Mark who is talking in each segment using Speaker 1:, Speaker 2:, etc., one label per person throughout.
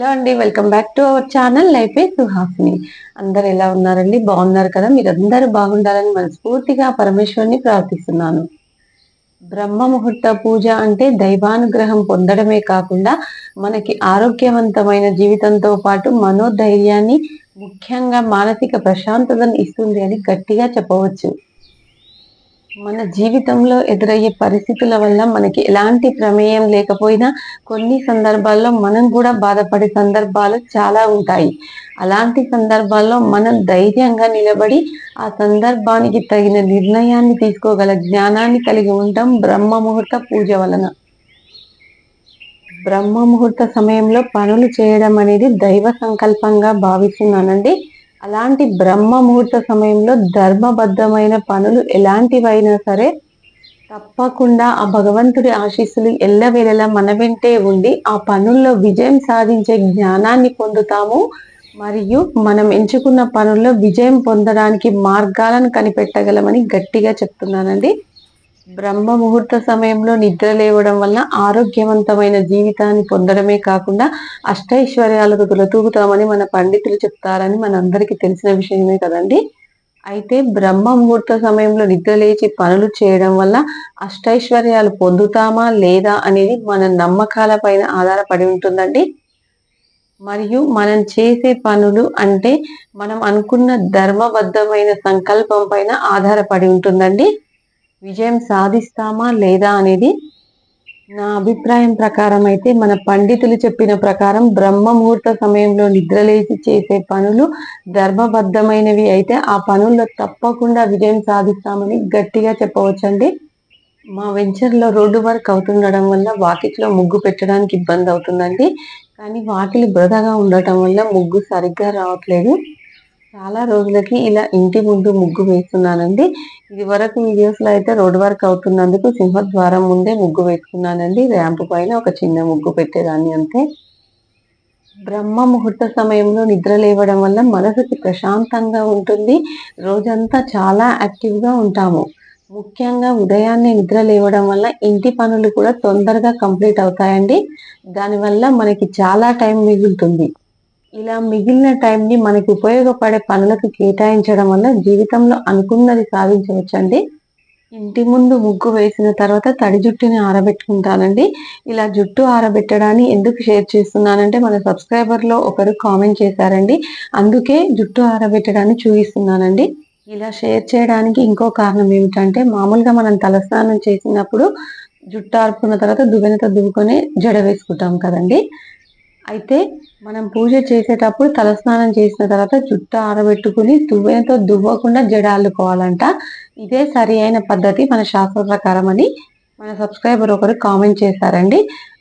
Speaker 1: Hello అండి welcome back to our channel. Life a Suhasini అందరు ఎలా ఉన్నారండి? బాగున్నారు కదా? మీరు అందరూ బాగుండాలని మనస్ఫూర్తిగా పరమేశ్వరుని ప్రార్థిస్తున్నాను. బ్రహ్మ ముహూర్త పూజ అంటే దైవానుగ్రహం పొందడమే కాకుండా మనకి ఆరోగ్యవంతమైన జీవితంతో పాటు మనోధైర్యాన్ని ముఖ్యంగా మానసిక ప్రశాంతతను ఇస్తుంది అని గట్టిగా చెప్పవచ్చు. మన జీవితంలో ఎదురయ్యే పరిస్థితుల వల్ల మనకి ఎలాంటి ప్రమేయం లేకపోయినా కొన్ని సందర్భాల్లో మనం కూడా బాధపడే సందర్భాలు చాలా ఉంటాయి. అలాంటి సందర్భాల్లో మనం ధైర్యంగా నిలబడి ఆ సందర్భానికి తగిన నిర్ణయాన్ని తీసుకోగల జ్ఞానాన్ని కలిగి ఉంటాం బ్రహ్మ ముహూర్త పూజ వలన. బ్రహ్మ ముహూర్త సమయంలో పనులు చేయడం అనేది దైవ సంకల్పంగా భావిస్తున్నానండి. అలాంటి బ్రహ్మ ముహూర్త సమయంలో ధర్మబద్ధమైన పనులు ఎలాంటివైనా సరే తప్పకుండా ఆ భగవంతుడి ఆశీస్సులు ఎల్లవేళలా మన వెంటే ఉండి ఆ పనుల్లో విజయం సాధించే జ్ఞానాన్ని పొందుతాము. మరియు మనం ఎంచుకున్న పనుల్లో విజయం పొందడానికి మార్గాలను కనిపెట్టగలమని గట్టిగా చెప్తున్నానండి. బ్రహ్మ ముహూర్త సమయంలో నిద్ర లేవడం వల్ల ఆరోగ్యవంతమైన జీవితాన్ని పొందడమే కాకుండా అష్టైశ్వర్యాలకు తులతూగుతామని మన పండితులు చెప్తారని మనందరికీ తెలిసిన విషయమే కదండి. అయితే బ్రహ్మ ముహూర్త సమయంలో నిద్ర లేచి పనులు చేయడం వల్ల అష్టైశ్వర్యాలు పొందుతామా లేదా అనేది మన నమ్మకాల పైన ఆధారపడి ఉంటుందండి. మరియు మనం చేసే పనులు అంటే మనం అనుకున్న ధర్మబద్ధమైన సంకల్పం పైన ఆధారపడి ఉంటుందండి. విజయం సాధిస్తామా లేదా అనేది నా అభిప్రాయం ప్రకారం అయితే మన పండితులు చెప్పిన ప్రకారం బ్రహ్మ ముహూర్త సమయంలో నిద్రలేసి చేసే పనులు ధర్మబద్ధమైనవి అయితే ఆ పనుల్లో తప్పకుండా విజయం సాధిస్తామని గట్టిగా చెప్పవచ్చండి. మా వెంచర్లో రోడ్డు వర్క్ అవుతుండడం వల్ల వాకిట్లో ముగ్గు పెట్టడానికి ఇబ్బంది అవుతుందండి. కానీ వాకిలి బురదగా ఉండటం వల్ల ముగ్గు సరిగ్గా రావట్లేదు. చాలా రోజులకి ఇలా ఇంటి ముందు ముగ్గు వేస్తున్నానండి. ఇది వరకు వీడియోస్లో అయితే రోడ్ వర్క్ అవుతున్నందుకు సింహద్వారం ముందే ముగ్గు వేసుకున్నానండి ర్యాంప్ పైన ఒక చిన్న ముగ్గు పెట్టేదాన్ని అంతే. బ్రహ్మ ముహూర్త సమయంలో నిద్ర లేవడం వల్ల మనసుకి ప్రశాంతంగా ఉంటుంది. రోజంతా చాలా యాక్టివ్గా ఉంటాము. ముఖ్యంగా ఉదయాన్నే నిద్ర లేవడం వల్ల ఇంటి పనులు కూడా తొందరగా కంప్లీట్ అవుతాయండి. దానివల్ల మనకి చాలా టైం మిగులుతుంది. ఇలా మిగిలిన టైంని మనకి ఉపయోగపడే పనులకు కేటాయించడం వల్ల జీవితంలో అనుకున్నది సాధించవచ్చండి. ఇంటి ముందు ముగ్గు వేసిన తర్వాత తడి జుట్టుని ఆరబెట్టుకుంటానండి. ఇలా జుట్టు ఆరబెట్టడాన్ని ఎందుకు షేర్ చేస్తున్నానంటే మన సబ్స్క్రైబర్లో ఒకరు కామెంట్ చేశారండి. అందుకే జుట్టు ఆరబెట్టడాన్ని చూపిస్తున్నానండి. ఇలా షేర్ చేయడానికి ఇంకో కారణం ఏమిటంటే మామూలుగా మనం తలస్నానం చేసినప్పుడు జుట్టు ఆరుకున్న తర్వాత దువ్వెనతో దువ్వుకొని జడ వేసుకుంటాం కదండి. అయితే మనం పూజ చేసేటప్పుడు తలస్నానం చేసిన తర్వాత జుట్టు ఆరబెట్టుకుని దువ్వెనతో దువ్వకుండా జడ అల్లుకోవాలంట ఇదే సరి అయిన పద్ధతి మన శాస్త్ర ప్రకారం అని మన సబ్స్క్రైబర్ ఒకరు కామెంట్ చేశారండి.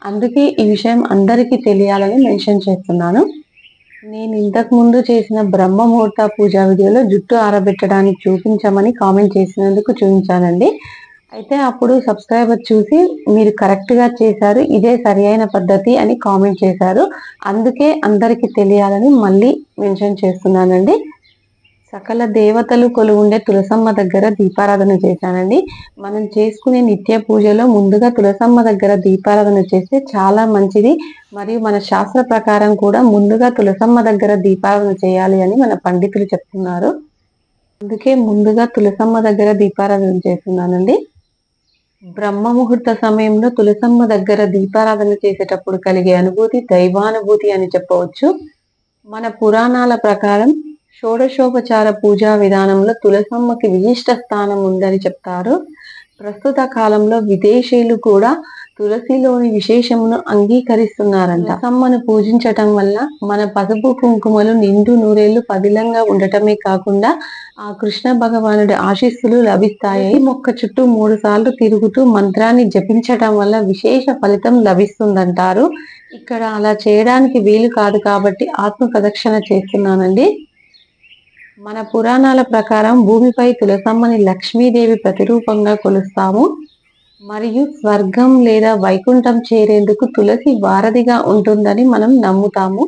Speaker 1: అందుకే ఈ విషయం అందరికీ తెలియాలని మెన్షన్ చేస్తున్నాను. నేను ఇంతకు ముందు చేసిన బ్రహ్మ ముహూర్త పూజా వీడియోలో జుట్టు ఆరబెట్టడానికి చూపించమని కామెంట్ చేసినందుకు చూపించానండి. అయితే అప్పుడు సబ్స్క్రైబర్ చూసి మీరు కరెక్ట్గా చేశారు ఇదే సరి అయిన పద్ధతి అని కామెంట్ చేశారు. అందుకే అందరికీ తెలియాలని మళ్ళీ మెన్షన్ చేస్తున్నానండి. సకల దేవతలు కొలువుండే తులసమ్మ దగ్గర దీపారాధన చేశానండి. మనం చేసుకునే నిత్య పూజలో ముందుగా తులసమ్మ దగ్గర దీపారాధన చేస్తే చాలా మంచిది. మరియు మన శాస్త్ర ప్రకారం కూడా ముందుగా తులసమ్మ దగ్గర దీపారాధన చేయాలి అని మన పండితులు చెప్తున్నారు. అందుకే ముందుగా తులసమ్మ దగ్గర దీపారాధన చేస్తున్నానండి. బ్రహ్మ ముహూర్త సమయంలో తులసమ్మ దగ్గర దీపారాధన చేసేటప్పుడు కలిగే అనుభూతి దైవానుభూతి అని చెప్పవచ్చు. మన పురాణాల ప్రకారం షోడశోపచార పూజా విధానంలో తులసమ్మకి విశిష్ట స్థానం ఉందని చెప్తారు. ప్రస్తుత కాలంలో విదేశీయులు కూడా తులసిలోని విశేషమును అంగీకరిస్తున్నారంట. సమ్మను పూజించటం వల్ల మన పసుపు కుంకుమలు నిండు నూరేళ్ళు పదిలంగా ఉండటమే కాకుండా ఆ కృష్ణ భగవానుడి ఆశీస్సులు లభిస్తాయి. మొక్క చుట్టూ మూడు సార్లు తిరుగుతూ మంత్రాన్ని జపించటం వల్ల విశేష ఫలితం లభిస్తుందంటారు. ఇక్కడ అలా చేయడానికి వీలు కాదు కాబట్టి ఆత్మ ప్రదక్షిణ చేస్తున్నానండి. మన పురాణాల ప్రకారం భూమిపై తులసమ్మని లక్ష్మీదేవి ప్రతిరూపంగా కొలుస్తాము. మరియు స్వర్గం లేదా వైకుంఠం చేరేందుకు తులసి వారధిగా ఉంటుందని మనం నమ్ముతాము.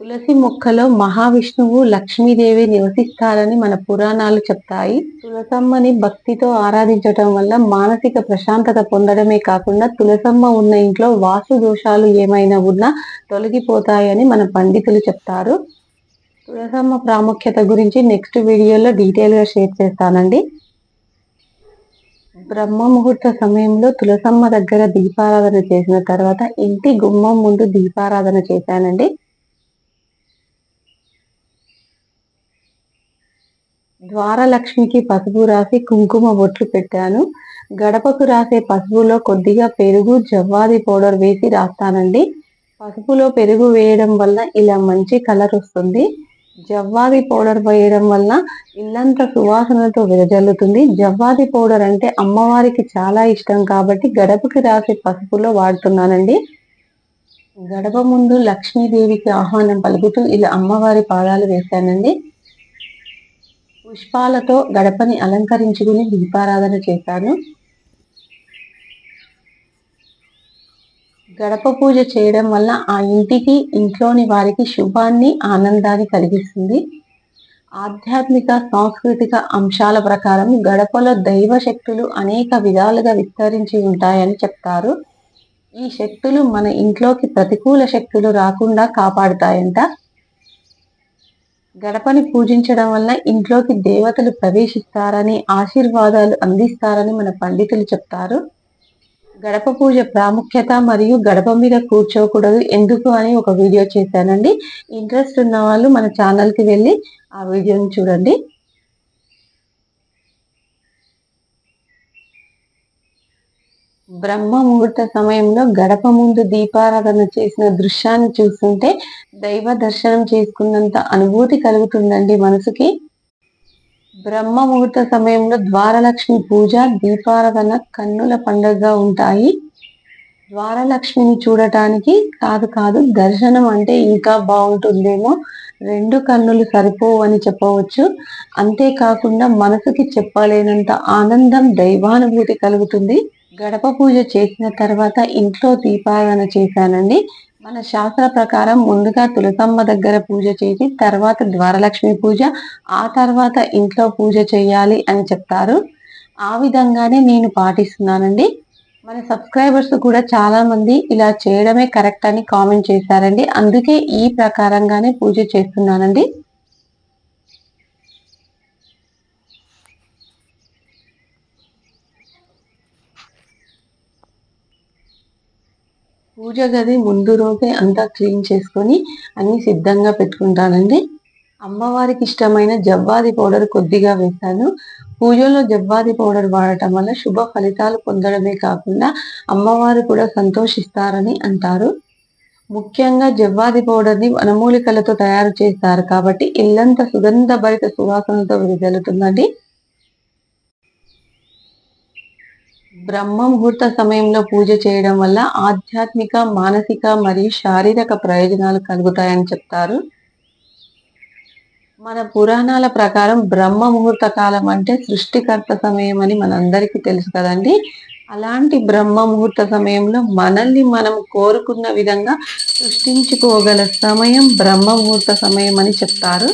Speaker 1: తులసి మొక్కలో మహావిష్ణువు లక్ష్మీదేవి నివసిస్తారని మన పురాణాలు చెప్తాయి. తులసమ్మని భక్తితో ఆరాధించటం వల్ల మానసిక ప్రశాంతత పొందడమే కాకుండా తులసమ్మ ఉన్న ఇంట్లో వాసు దోషాలు ఏమైనా ఉన్నా తొలగిపోతాయని మన పండితులు చెప్తారు. తులసమ్మ ప్రాముఖ్యత గురించి నెక్స్ట్ వీడియోలో డీటెయిల్గా షేర్ చేస్తానండి. బ్రహ్మ ముహూర్త సమయంలో తులసమ్మ దగ్గర దీపారాధన చేసిన తర్వాత ఇంటి గుమ్మం ముందు దీపారాధన చేశానండి. ద్వారలక్ష్మికి పసుపు రాసి కుంకుమ బొట్లు పెట్టాను. గడపకు రాసే పసుపులో కొద్దిగా పెరుగు జవ్వాది పౌడర్ వేసి రాస్తానండి. పసుపులో పెరుగు వేయడం వల్ల ఇలా మంచి కలర్ వస్తుంది. జవ్వాది పౌడర్ వేయడం వల్ల ఇల్లంతా సువాసనతో విరజల్లుతుంది జవ్వాది పౌడర్ అంటే అమ్మవారికి చాలా ఇష్టం కాబట్టి గడపకి రాసే పసుపులో వాడుతున్నానండి. గడప ముందు లక్ష్మీదేవికి ఆహ్వానం పలుకుతూ ఇలా అమ్మవారి పాదాలు వేశానండి. పుష్పాలతో గడపని అలంకరించుకుని దీపారాధన చేశాను. గడప పూజ చేయడం వల్ల ఆ ఇంటికి ఇంట్లోని వారికి శుభాన్ని ఆనందాన్ని కలిగిస్తుంది. ఆధ్యాత్మిక సాంస్కృతిక అంశాల ప్రకారం గడపలో దైవ శక్తులు అనేక విధాలుగా విస్తరించి ఉంటాయని చెప్తారు. ఈ శక్తులు మన ఇంట్లోకి ప్రతికూల శక్తులు రాకుండా కాపాడుతాయంట. గడపని పూజించడం వల్ల ఇంట్లోకి దేవతలు ప్రవేశిస్తారని ఆశీర్వాదాలు అందిస్తారని మన పండితులు చెప్తారు. గడప పూజ ప్రాముఖ్యత మరియు గడప మీద కూర్చోకూడదు ఎందుకు అని ఒక వీడియో చేశానండి. ఇంట్రెస్ట్ ఉన్న వాళ్ళు మన ఛానల్కి వెళ్ళి ఆ వీడియోని చూడండి. బ్రహ్మ ముహూర్త సమయంలో గడప ముందు దీపారాధన చేసిన దృశ్యాన్ని చూస్తుంటే దైవ దర్శనం చేసుకున్నంత అనుభూతి కలుగుతుందండి మనసుకి. బ్రహ్మ ముహూర్త సమయంలో ద్వారలక్ష్మి పూజ దీపారాధన కన్నుల పండుగగా ఉంటాయి. ద్వారలక్ష్మిని చూడటానికి కాదు కాదు దర్శనం అంటే ఇంకా బాగుంటుందేమో. రెండు కన్నులు సరిపోవు అని చెప్పవచ్చు. అంతేకాకుండా మనసుకి చెప్పలేనంత ఆనందం దైవానుభూతి కలుగుతుంది. గడప పూజ చేసిన తర్వాత ఇంట్లో దీపారాధన చేశానండి. మన శాస్త్ర ప్రకారం ముందుగా తులసమ్మ దగ్గర పూజ చేసి తర్వాత ద్వారలక్ష్మి పూజ ఆ తర్వాత ఇంట్లో పూజ చేయాలి అని చెప్తారు. ఆ విధంగానే నేను పాటిస్తున్నానండి. మన సబ్స్క్రైబర్స్ కూడా చాలా మంది ఇలా చేయడమే కరెక్ట్ అని కామెంట్ చేశారండి. అందుకే ఈ ప్రకారంగానే పూజ చేస్తున్నానండి. పూజ గది ముందు రోజే అంతా క్లీన్ చేసుకొని అన్నీ సిద్ధంగా పెట్టుకుంటానండి. అమ్మవారికి ఇష్టమైన జవ్వాది పౌడర్ కొద్దిగా వేశాను. పూజలో జవ్వాది పౌడర్ వాడటం వల్ల శుభ ఫలితాలు పొందడమే కాకుండా అమ్మవారు కూడా సంతోషిస్తారని అంటారు. ముఖ్యంగా జవ్వాది పౌడర్ని వనమూలికలతో తయారు చేస్తారు కాబట్టి ఇల్లంతా సుగంధ భరిత సువాసనతో విడుదలుతుందండి బ్రహ్మ ముహూర్త సమయంలో పూజ చేయడం వల్ల ఆధ్యాత్మిక మానసిక మరియు శారీరక ప్రయోజనాలు కలుగుతాయని చెప్తారు. మన పురాణాల ప్రకారం బ్రహ్మ ముహూర్త కాలం అంటే సృష్టికర్త సమయం అని మనందరికీ తెలుసు కదండి. అలాంటి బ్రహ్మ ముహూర్త సమయంలో మనల్ని మనం కోరుకున్న విధంగా సృష్టించుకోగల సమయం బ్రహ్మ ముహూర్త సమయం అని చెప్తారు.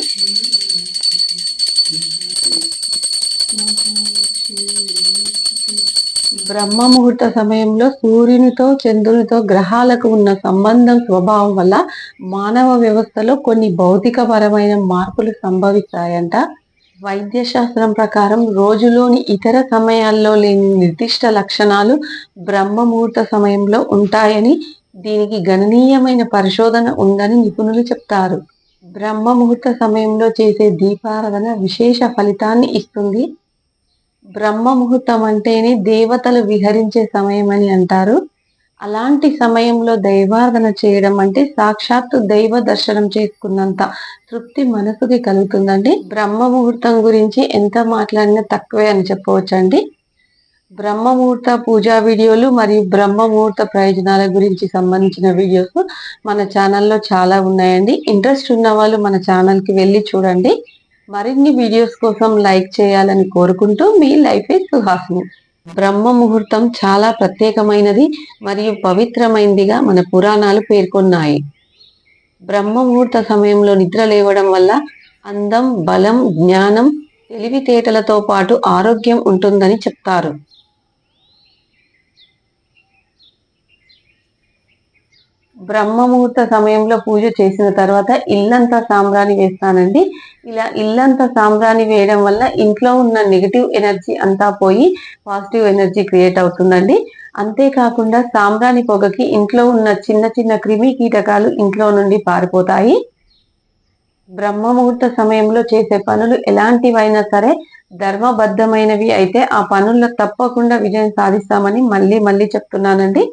Speaker 1: బ్రహ్మ ముహూర్త సమయంలో సూర్యునితో చంద్రునితో గ్రహాలకు ఉన్న సంబంధం స్వభావం వల్ల మానవ వ్యవస్థలో కొన్ని భౌతికపరమైన మార్పులు సంభవిస్తాయంట. వైద్యశాస్త్రం ప్రకారం రోజులోని ఇతర సమయాల్లో లేని నిర్దిష్ట లక్షణాలు బ్రహ్మ ముహూర్త సమయంలో ఉంటాయని దీనికి గణనీయమైన పరిశోధన ఉందని నిపుణులు చెప్తారు. బ్రహ్మ ముహూర్త సమయంలో చేసే దీపారాధన విశేష ఫలితాన్ని ఇస్తుంది. బ్రహ్మ ముహూర్తం అంటేనే దేవతలు విహరించే సమయం అని అంటారు. అలాంటి సమయంలో దైవార్ధన చేయడం అంటే సాక్షాత్తు దైవ దర్శనం చేసుకున్నంత తృప్తి మనసుకి కలుగుతుందండి. బ్రహ్మ ముహూర్తం గురించి ఎంత మాట్లాడినా తక్కువే అని చెప్పవచ్చండి. బ్రహ్మ ముహూర్త పూజా వీడియోలు మరియు బ్రహ్మ ముహూర్త ప్రయోజనాల గురించి సంబంధించిన వీడియోస్ మన ఛానల్లో చాలా ఉన్నాయండి. ఇంట్రెస్ట్ ఉన్న వాళ్ళు మన ఛానల్కి వెళ్ళి చూడండి. మరిన్ని వీడియోస్ కోసం లైక్ చేయాలని కోరుకుంటూ మీ లైఫ్ ఇస్ సుహాసిని. బ్రహ్మ ముహూర్తం చాలా ప్రత్యేకమైనది మరియు పవిత్రమైనదిగా మన పురాణాలు పేర్కొన్నాయి. బ్రహ్మ ముహూర్త సమయంలో నిద్ర లేవడం వల్ల అందం బలం జ్ఞానం తెలివితేటలతో పాటు ఆరోగ్యం ఉంటుందని చెప్తారు. బ్రహ్మముహూర్త సమయంలో పూజ చేసిన తర్వాత ఇల్లంతా సాంబ్రాణి వేస్తానండి. ఇలా ఇల్లంతా సాంబ్రాణి వేయడం వల్ల ఇంట్లో ఉన్న నెగిటివ్ ఎనర్జీ అంతా పోయి పాజిటివ్ ఎనర్జీ క్రియేట్ అవుతుందండి. అంతేకాకుండా సాంబ్రాణి పొగకి ఇంట్లో ఉన్న చిన్న చిన్న క్రిమి కీటకాలు ఇంట్లో నుండి పారిపోతాయి. బ్రహ్మముహూర్త సమయంలో చేసే పనులు ఎలాంటివైనా సరే ధర్మబద్ధమైనవి అయితే ఆ పనుల్లో తప్పకుండా విజయం సాధిస్తామని మళ్ళీ మళ్ళీ చెప్తున్నానండి.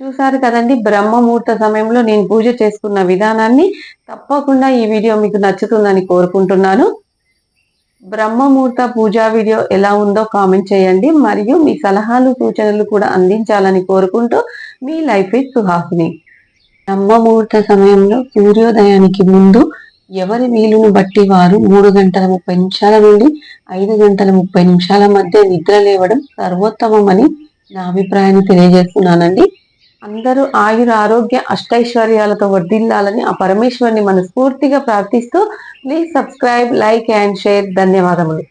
Speaker 1: చూసారు కదండి బ్రహ్మముహూర్త సమయంలో నేను పూజ చేసుకున్న విధానాన్ని తప్పకుండా ఈ వీడియో మీకు నచ్చుతుందని కోరుకుంటున్నాను. బ్రహ్మముహూర్త పూజా వీడియో ఎలా ఉందో కామెంట్ చేయండి మరియు మీ సలహాలు సూచనలు కూడా అందించాలని కోరుకుంటూ మీ లైఫ్ ఇస్ సుహాసిని. బ్రహ్మ ముహూర్త సమయంలో సూర్యోదయానికి ముందు ఎవరి వీలును బట్టి వారు మూడు గంటల ముప్పై నిమిషాల నుండి ఐదు గంటల ముప్పై నిమిషాల మధ్య నిద్ర లేవడం సర్వోత్తమమని నా అభిప్రాయాన్ని తెలియజేస్తున్నానండి. అందరూ ఆయుర ఆరోగ్య అష్టైశ్వర్యాలతో వర్ధిల్లాలని ఆ పరమేశ్వరిని మనస్ఫూర్తిగా ప్రార్థిస్తూ please subscribe like and share ధన్యవాదములు.